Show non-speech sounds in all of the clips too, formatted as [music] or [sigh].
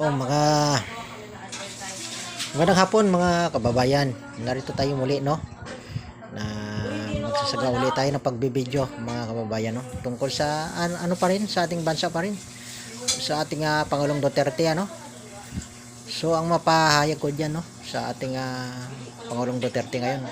oh, mga Magandang hapon mga kababayan. Narito tayo muli no. Na magsasaga uli tayo ng pagbibideo mga kababayan no. Tungkol sa ano, ano pa rin sa ating bansa pa rin. Sa ating ah, Pangulong Duterte ano. So ang mapahayag ko diyan no sa ating ah, Pangulong Duterte ngayon.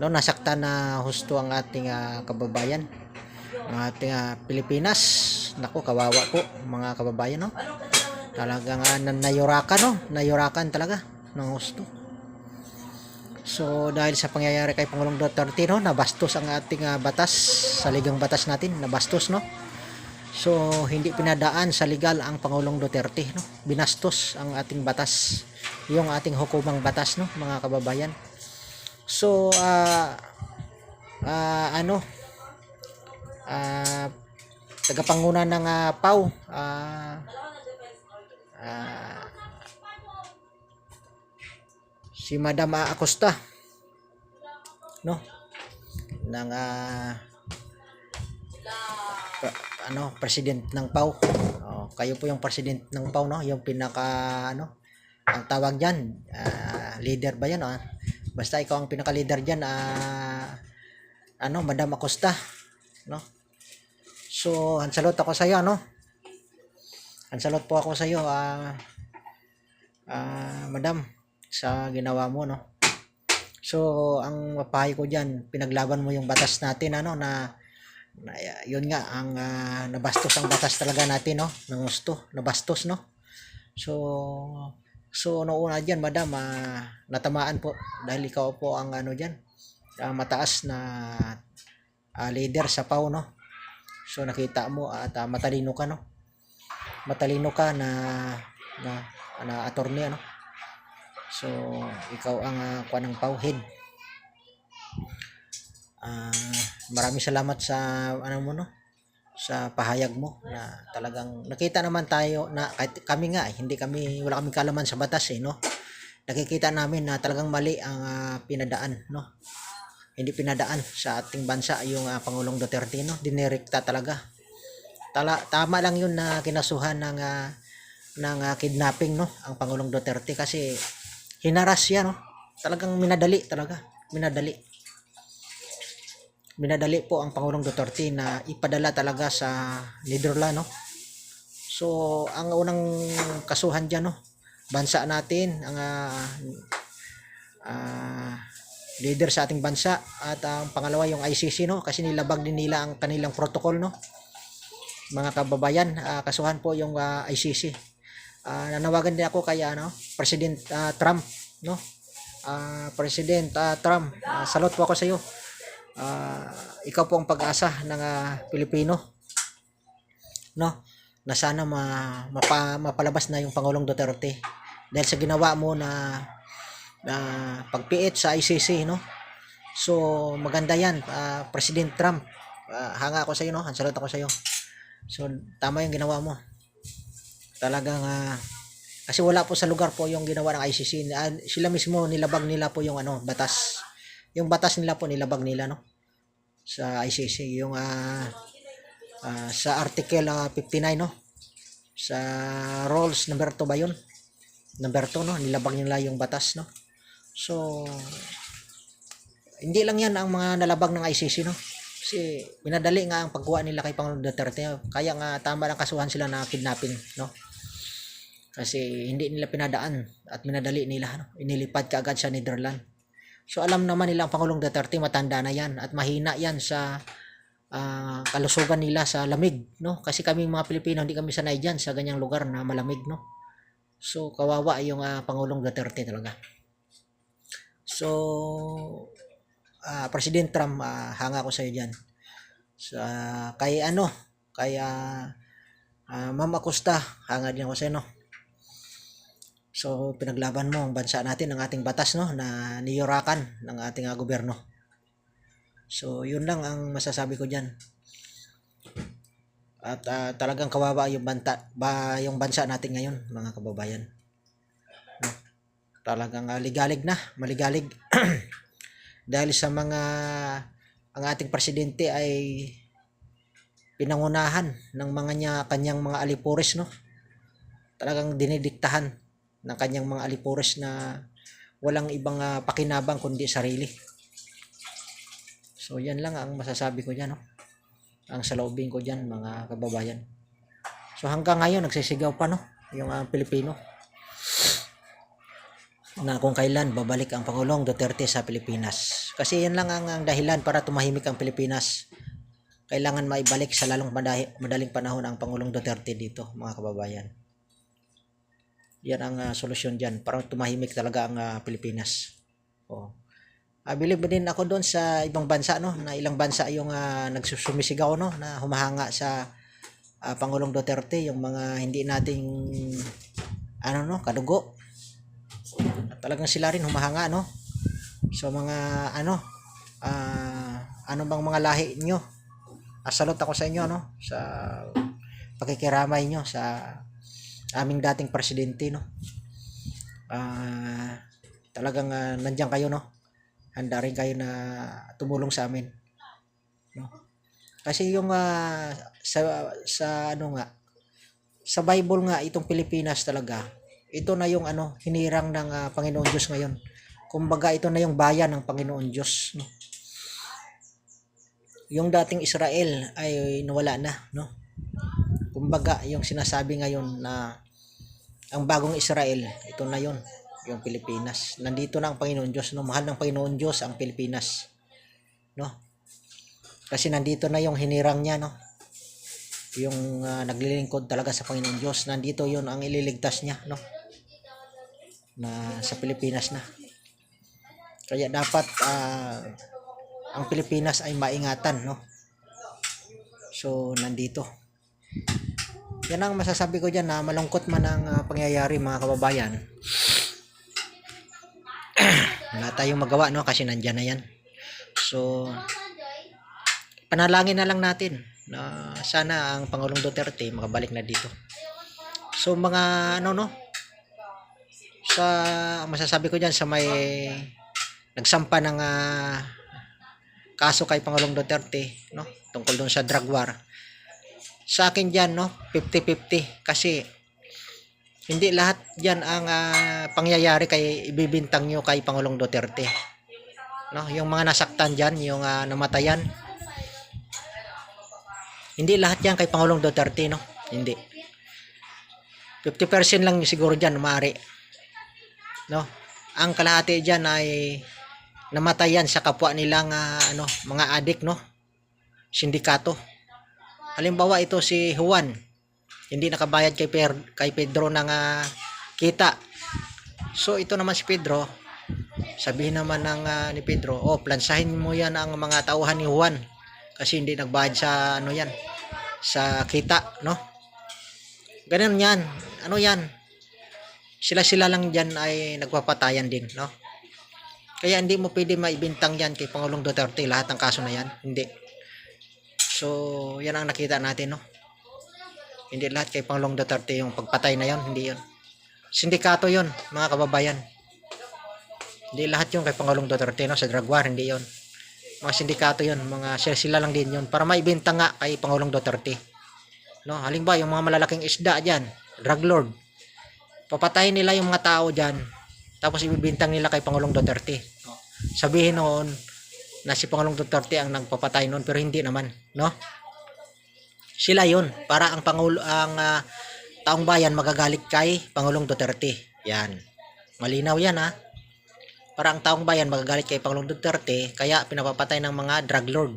No, nasaktan na husto ang ating ah, kababayan. Ang ating ah, Pilipinas. Nako, kawawa po mga kababayan no. Talagang uh, nayurakan no, nayurakan talaga ng gusto. So dahil sa pangyayari kay Pangulong Duterte no, nabastos ang ating ah, batas sa ligang batas natin, nabastos no. So hindi pinadaan sa legal ang Pangulong Duterte no. Binastos ang ating batas, yung ating hukumang batas no, mga kababayan. So ah ah, ano ah tagapanguna ng ah, PAW ah ah, si Madam Acosta no? Ng ah, pa- ano president ng PAW oh, kayo po yung president ng PAW no? Yung pinaka ano ang tawag diyan leader ba yan ah? basta ikaw ang pinaka leader diyan ah, ano Madam Acosta no so ang salot ako sa iyo ano? Ang salot po ako sa iyo ah ah, madam sa ginawa mo no? So ang mapahay ko diyan pinaglaban mo yung batas natin ano na, na yun nga ang ah, nabastos ang batas talaga natin no? Ng gusto nabastos no? So so noong una diyan madam ah, natamaan po dahil ikaw po ang ano diyan ah, mataas na ah, leader sa PAW no so nakita mo at ah, matalino ka no? Matalino ka na na, na attorney ano? So ikaw ang uh, kuha ng pauhead Ah, maraming salamat sa ano mo no? Sa pahayag mo na talagang nakita naman tayo na kahit kami nga eh, hindi kami wala kaming kalaman sa batas eh no? Nakikita namin na talagang mali ang ah, pinadaan no hindi pinadaan sa ating bansa yung ah, Pangulong Duterte no? Dinirekta talaga. Tala, tama lang yun na kinasuhan ng ah, ng ah, kidnapping no? Ang Pangulong Duterte kasi hinaras siya no? Talagang minadali talaga. Minadali. Minadali po ang Pangulong Duterte na ipadala talaga sa Netherlands no? So ang unang kasuhan diyan no? Bansa natin ang ah, ah, leader sa ating bansa at ang pangalawa yung ICC no kasi nilabag din nila ang kanilang protocol no mga kababayan, ah, kasuhan po yung ah, ICC. Ah, nanawagan din ako kay ano, President ah, Trump, no? Ah, President ah, Trump, ah, salot po ako sa iyo. Ah, ikaw po ang pag-asa ng ah, Pilipino. No? Na sana ma, mapa, mapalabas na yung Pangulong Duterte dahil sa ginawa mo na na pagpiit sa ICC, no? So, maganda yan, ah, President Trump. Ah, hanga ako sa iyo, no? Ang salot ako sa iyo. So tama yung ginawa mo. Talagang ah, kasi wala po sa lugar po yung ginawa ng ICC. Ah, sila mismo nilabag nila po yung ano, batas. Yung batas nila po nilabag nila no sa ICC yung ah, ah, sa article ah, 59 no. Sa rules number 2 ba yun? Number 2 no, nilabag nila yung batas no. So hindi lang yan ang mga nalabag ng ICC no. Kasi minadali nga ang pagkuha nila kay Pangulong Duterte. Kaya nga tama lang kasuhan sila na kidnapping, no? Kasi hindi nila pinadaan at minadali nila, no? Inilipad ka agad sa Netherlands. So alam naman nila ang Pangulong Duterte matanda na yan at mahina yan sa ah, kalusugan nila sa lamig, no? Kasi kami mga Pilipino hindi kami sanay diyan sa ganyang lugar na malamig, no? So kawawa yung ah, Pangulong Duterte talaga. So ah, President Trump, ah, hanga ko sa iyo diyan. Sa kay ano, kay ah, ah, Ma'am Acosta, hanga din ako sa iyo, no. So pinaglaban mo ang bansa natin, ang ating batas no na niyurakan ng ating ah, gobyerno. So yun lang ang masasabi ko diyan. At ah, talagang kawawa yung banta, ba yung bansa natin ngayon, mga kababayan. Talagang ligalig na, maligalig. [clears throat] dahil sa mga ang ating presidente ay pinangunahan ng mga niya kanyang mga alipores no? Talagang dinidiktahan ng kanyang mga alipores na walang ibang ah, pakinabang kundi sarili. So yan lang ang masasabi ko dyan no? Ang saloobin ko dyan mga kababayan. So hanggang ngayon nagsisigaw pa no? Yung ah, Pilipino na kung kailan babalik ang Pangulong Duterte sa Pilipinas. Kasi yan lang ang, ang dahilan para tumahimik ang Pilipinas. Kailangan maibalik sa lalong madaling panahon ang Pangulong Duterte dito, mga kababayan. Yan ang ah, solusyon dyan para tumahimik talaga ang ah, Pilipinas. Oh. Ah, believe din ako doon sa ibang bansa no na ilang bansa yung ah, nagsusumisigaw no na humahanga sa ah, Pangulong Duterte yung mga hindi nating ano no kadugo talagang sila rin humahanga no? So mga ano ah, ano bang mga lahi nyo? Asalot ako sa inyo no sa pakikiramay nyo sa aming dating presidente no? Ah, talagang ah, nandiyan kayo no? Handa rin kayo na tumulong sa amin no? Kasi yung ah, sa sa ano nga sa Bible nga itong Pilipinas talaga ito na yung ano hinirang ng ah, Panginoon Diyos ngayon. Kumbaga ito na yung bayan ng Panginoon Diyos no? Yung dating Israel ay nawala na no? Kumbaga yung sinasabi ngayon na ang bagong Israel ito na yon yung Pilipinas. Nandito na ang Panginoon Diyos no? Mahal ng Panginoon Diyos ang Pilipinas no? Kasi nandito na yung hinirang niya no? Yung ah, naglilingkod talaga sa Panginoon Diyos. Nandito yon ang ililigtas niya no na sa Pilipinas na. Kaya dapat ah, ang Pilipinas ay maingatan no? So nandito. Yan ang masasabi ko dyan na malungkot man ang ah, pangyayari mga kababayan. [clears throat] Wala tayong magawa no? Kasi nandyan na yan. So panalangin na lang natin na sana ang Pangulong Duterte makabalik na dito. So mga ano no sa masasabi ko dyan sa may nagsampa ng ah, kaso kay Pangulong Duterte no? Tungkol doon sa drug war. Sa akin dyan no? 50-50 kasi hindi lahat dyan ang ah, pangyayari kay ibibintang nyo kay Pangulong Duterte. No? Yung mga nasaktan dyan yung ah, namatayan. Hindi lahat yan kay Pangulong Duterte no? Hindi. 50% lang siguro dyan maaari no? Ang kalahati dyan ay namatayan sa kapwa nilang ah, ano mga adik no? Sindikato. Halimbawa ito si Juan. Hindi nakabayad kay, per, kay Pedro ng ah, kita. So ito naman si Pedro. Sabihin naman ng ah, ni Pedro oh plansahin mo yan ang mga tauhan ni Juan. Kasi hindi nagbayad sa ano yan sa kita no? Ganun yan. Ano yan sila-sila lang dyan ay nagpapatayan din, no? Kaya hindi mo pwede maibintang yan kay Pangulong Duterte lahat ng kaso na yan. Hindi. So, yan ang nakita natin, no? Hindi lahat kay Pangulong Duterte yung pagpatay na yon, hindi yon. Sindikato yon, mga kababayan. Hindi lahat yung kay Pangulong Duterte, no? Sa drug war, hindi yon. Mga sindikato yon, mga sila, sila lang din yon para maibenta nga kay Pangulong Duterte. No, halimbawa yung mga malalaking isda diyan, drug lord, papatayin nila yung mga tao dyan. Tapos ibibintang nila kay Pangulong Duterte. Sabihin noon na si Pangulong Duterte ang nagpapatay noon pero hindi naman no? Sila yun para ang pangulo ang ah, taong bayan magagalit kay Pangulong Duterte. Yan. Malinaw yan ha para ang taong bayan magagalit kay Pangulong Duterte kaya pinapapatay ng mga drug lord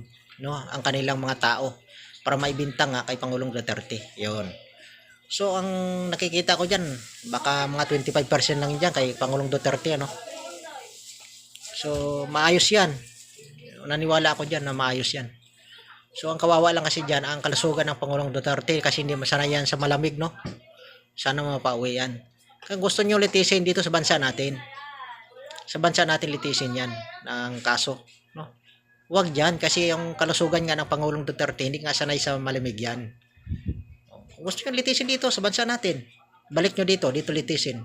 no? Ang kanilang mga tao para maibintang nga kay Pangulong Duterte. Yon So ang nakikita ko diyan baka mga 25% lang diyan kay Pangulong Duterte ano. So maayos 'yan. Naniwala ako diyan na maayos 'yan. So ang kawawa lang kasi diyan ang kalusugan ng Pangulong Duterte kasi hindi masanay yan sa malamig no. Sana mapauwi yan. Kung gusto niyo litisin dito sa bansa natin. Sa bansa natin litisin yan ng kaso no. Huwag diyan kasi yung kalusugan nga ng Pangulong Duterte hindi nga sanay sa malamig yan. Gusto nyo litisin dito sa bansa natin, balik nyo dito, dito litisin.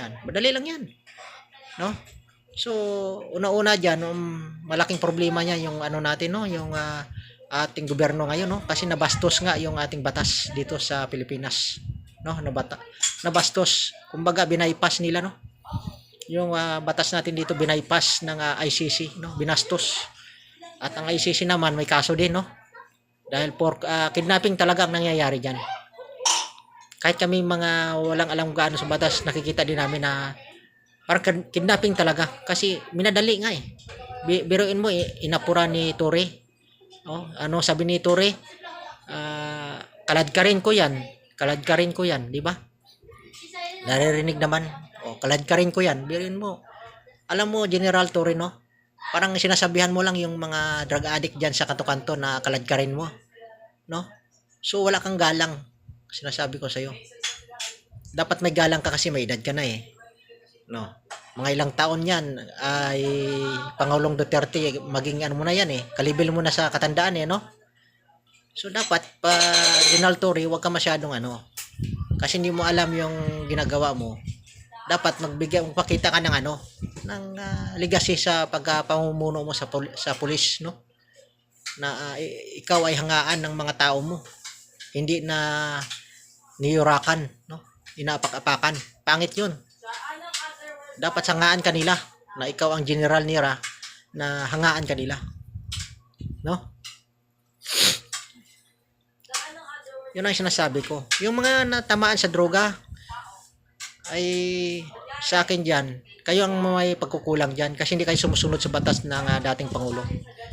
Yan, madali lang yan. No? So, una-una dyan, um, malaking problema niya yung ano natin, no? Yung ah, ating gobyerno ngayon no kasi nabastos nga yung ating batas dito sa Pilipinas no nabata nabastos kumbaga binaypas nila no yung ah, batas natin dito binaypas ng ah, ICC no binastos at ang ICC naman may kaso din no dahil for ah, kidnapping talaga ang nangyayari diyan kahit kami mga walang alam gaano sa batas nakikita din namin na parang kid- kidnapping talaga kasi minadali nga eh Bi- biruin mo eh, inapura ni Tore Oh, ano sabi ni Tore? Ah, kalad ka rin ko 'yan. Kalad ka rin ko 'yan, di ba? Naririnig naman. Oh, kalad ka rin ko 'yan. Biruin mo. Alam mo General Tore no? Parang sinasabihan mo lang yung mga drug addict diyan sa katukanto na kalad ka rin mo. No? So wala kang galang. Sinasabi ko sa iyo. Dapat may galang ka kasi may edad ka na eh. No? Mga ilang taon yan ay Pangulong Duterte maging ano mo na yan eh. Kalibil mo na sa katandaan eh, no? So dapat pa General Torre, wag ka masyadong ano. Kasi hindi mo alam yung ginagawa mo. Dapat magbigay magpakita ka ng ano, ng ah, legacy sa pagpamumuno mo sa pul- sa pulis, no? Na ah, i- ikaw ay hangaan ng mga tao mo. Hindi na niyurakan, no? Inaapak-apakan. Pangit 'yun dapat sangaan kanila na ikaw ang general nila na hangaan kanila. No? Yun ang sinasabi ko. Yung mga natamaan sa droga ay sa akin dyan, kayo ang may pagkukulang dyan kasi hindi kayo sumusunod sa batas ng ah, dating Pangulo.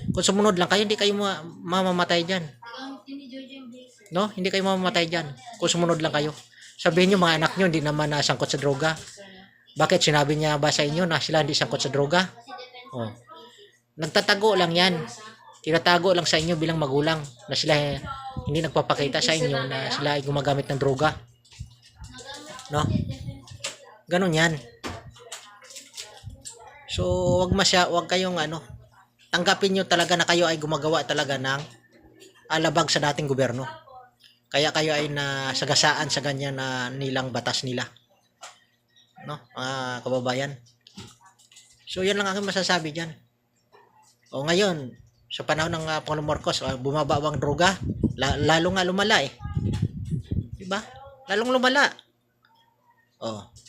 Kung sumunod lang kayo, hindi kayo ma- mamamatay dyan. No? Hindi kayo mamamatay dyan. Kung sumunod lang kayo. Sabihin nyo, mga anak nyo, hindi naman nasangkot sa droga. Bakit sinabi niya ba sa inyo na sila hindi sangkot sa droga? Oh. Nagtatago lang yan. Tinatago lang sa inyo bilang magulang na sila eh, hindi nagpapakita sa inyo na sila ay gumagamit ng droga. No? Ganon yan. So, wag masya, wag kayong ano, tanggapin nyo talaga na kayo ay gumagawa talaga ng alabag sa dating gobyerno. Kaya kayo ay nasagasaan sa ganyan na nilang batas nila. No? Mga kababayan. So yan lang aking masasabi dyan. O ngayon sa panahon ng uh, Pangulong Marcos uh, bumaba ang droga la- lalo nga lumala eh. Di ba lalong lumala. Oh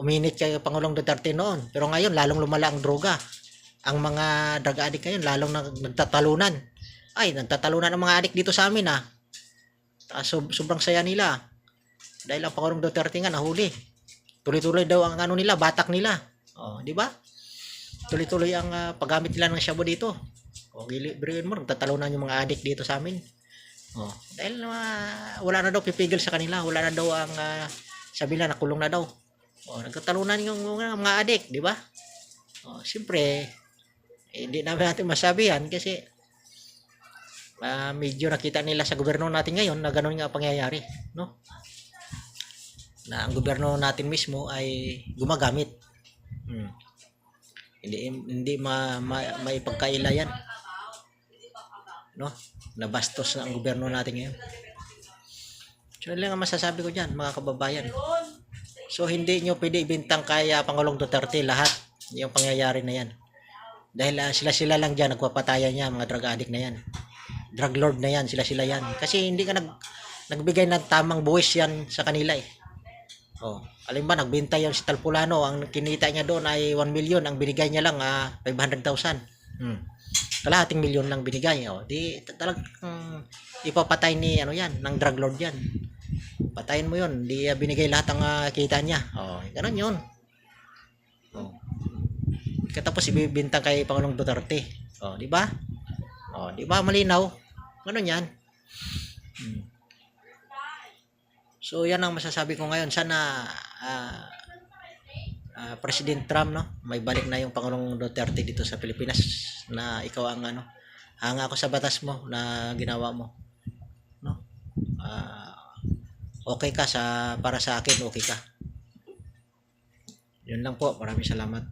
uminit kay Pangulong Duterte noon pero ngayon lalong lumala ang droga ang mga drug addict ngayon lalong nag- nagtatalunan ay nagtatalunan ang mga addict dito sa amin ah Ah, sob- sobrang saya nila dahil ang Pangulong Duterte nga nahuli tuloy-tuloy daw ang ano nila, batak nila. Oh, di ba? Tuloy-tuloy ang ah, paggamit nila ng shabu dito. O, gili, biruin mo, nagtatalunan yung mga adik dito sa amin. Oh, dahil ah, wala na daw pipigil sa kanila, wala na daw ang uh, sabi nila nakulong na daw. Oh, nagtatalunan yung mga, mga adik, di ba? Oh, siyempre, eh, hindi namin natin masabi yan kasi ah, medyo nakita nila sa gobyerno natin ngayon na ganun nga ang pangyayari, no? na ang gobyerno natin mismo ay gumagamit. Hmm. Hindi hindi ma, ma maipagkaila yan. No? Nabastos na ang gobyerno natin ngayon. So, lang ang masasabi ko diyan, mga kababayan. So, hindi nyo pwede ibintang kaya Pangulong Duterte lahat yung pangyayari na yan. Dahil ah, sila-sila lang dyan, nagpapatayan niya, mga drug addict na yan. Drug lord na yan, sila-sila yan. Kasi hindi ka nag, nagbigay ng tamang buwis yan sa kanila eh. Oh, alin ba nagbenta yan si Talpulano, ang kinita niya doon ay 1 million, ang binigay niya lang ah 500,000. Hmm. Kalahating milyon lang binigay. Oh, di talagang ipapatay ni ano yan, ng drug lord yan. Patayin mo 'yon, di ah, binigay lahat ang ah, kita niya. Oh, ganun 'yon. Oh. Katapos ibibintang kay Pangulong Duterte. Oh, di ba? Oh, di ba malinaw? Ganun 'yan. Hmm. So yan ang masasabi ko ngayon. Sana ah, ah, President Trump no, may balik na yung Pangulong Duterte dito sa Pilipinas na ikaw ang ano, hanga ako sa batas mo na ginawa mo. No? Ah, okay ka sa para sa akin, okay ka. Yun lang po. Maraming salamat.